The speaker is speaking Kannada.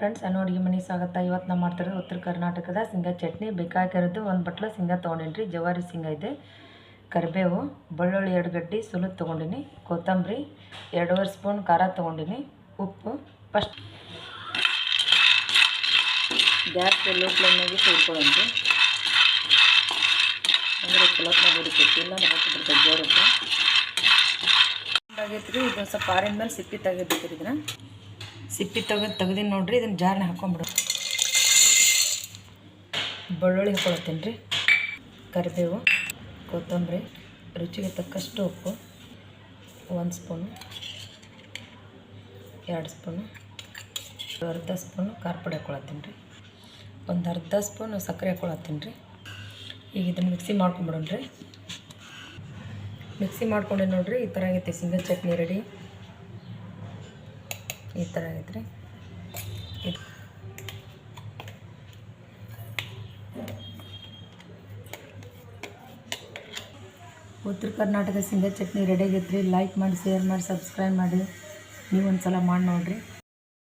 ಫ್ರೆಂಡ್ಸ್ ಅನ್ನೋ ಅಡುಗೆ ಮನೆ ಸ್ವಾಗತ. ಇವತ್ತು ನಾವು ಮಾಡ್ತಿರೋದು ಉತ್ತರ ಕರ್ನಾಟಕದ ಶೇಂಗಾ ಚಟ್ನಿ. ಬೇಕಾಗಿರೋದು ಒಂದು ಬಟ್ಲು ಶೇಂಗಾ ತೊಗೊಂಡಿನಿ ಜವಾರಿ ಶೇಂಗಾ ಇದೆ. ಕರಿಬೇವು, ಬೆಳ್ಳುಳ್ಳಿ ಎರಡು ಗಡ್ಡೆ, ಸುಲಿದು ತೊಗೊಂಡಿನಿ. ಕೊತ್ತಂಬರಿ, ಎರಡೂವರೆ ಸ್ಪೂನ್ ಖಾರ ತೊಗೊಂಡಿನಿ. ಉಪ್ಪು ಫಸ್ಟ್ ಗ್ಯಾಸ್ ಲೋ ಫ್ಲೇಮ್ನಾಗೆ ಸುಡ್ಕೊಳ್ಳಂತೆ ಅಂದರೆ ಚಲೋತ್ನಾಗ ಇದು ಸ್ವಲ್ಪ ಆರಿನ ಮೇಲೆ ಸಿಪ್ಪಿ ತೆಗಿಬೇಕ್ರಿ ಇದನ್ನ ಸಿಪ್ಪಿ ತೆಗೆದು ತೆಗ್ದಿನಿ ನೋಡ್ರಿ ಇದನ್ನ ಜಾರ್ನ ಹಾಕ್ಕೊಂಬಿಡು ಬೆಳ್ಳುಳ್ಳಿ ಹಾಕೊಳತ್ತೀನಿ ರೀ ಕರಿಬೇವು, ಕೊತ್ತಂಬರಿ, ರುಚಿಗೆ ತಕ್ಕಷ್ಟು ಉಪ್ಪು, ಒಂದು ಸ್ಪೂನು, ಎರಡು ಸ್ಪೂನು, ಅರ್ಧ ಸ್ಪೂನು ಖಾರ ಪುಡಿ ಹಾಕೊಳತ್ತೀನಿ ರೀ ಒಂದು ಅರ್ಧ ಸ್ಪೂನು ಸಕ್ಕರೆ ಹಾಕೊಳತ್ತೀನಿ ರೀ ಈಗ ಇದನ್ನು ಮಿಕ್ಸಿ ಮಾಡ್ಕೊಂಬಿಡೋಣ ರೀ ಮಿಕ್ಸಿ ಮಾಡ್ಕೊಂಡೆ ನೋಡ್ರಿ, ಈ ಥರ ಆಗೈತೆ ಸಿಂಗಲ್ ಚಟ್ನಿ ರೆಡಿ. ಈ ಥರ ಇದ್ರೆ ಉತ್ತರ ಕರ್ನಾಟಕ ಸಿಂಗ ಚಟ್ನಿ ರೆಡಿ ಆಗೈತೆ ರೀ ಲೈಕ್ ಮಾಡಿ ಶೇರ್ ಮಾಡಿ ಸಬ್ಸ್ಕ್ರೈಬ್ ಮಾಡಿ. ನೀವು ಒಂದು ಸಲ ಮಾಡಿ ನೋಡಿರಿ.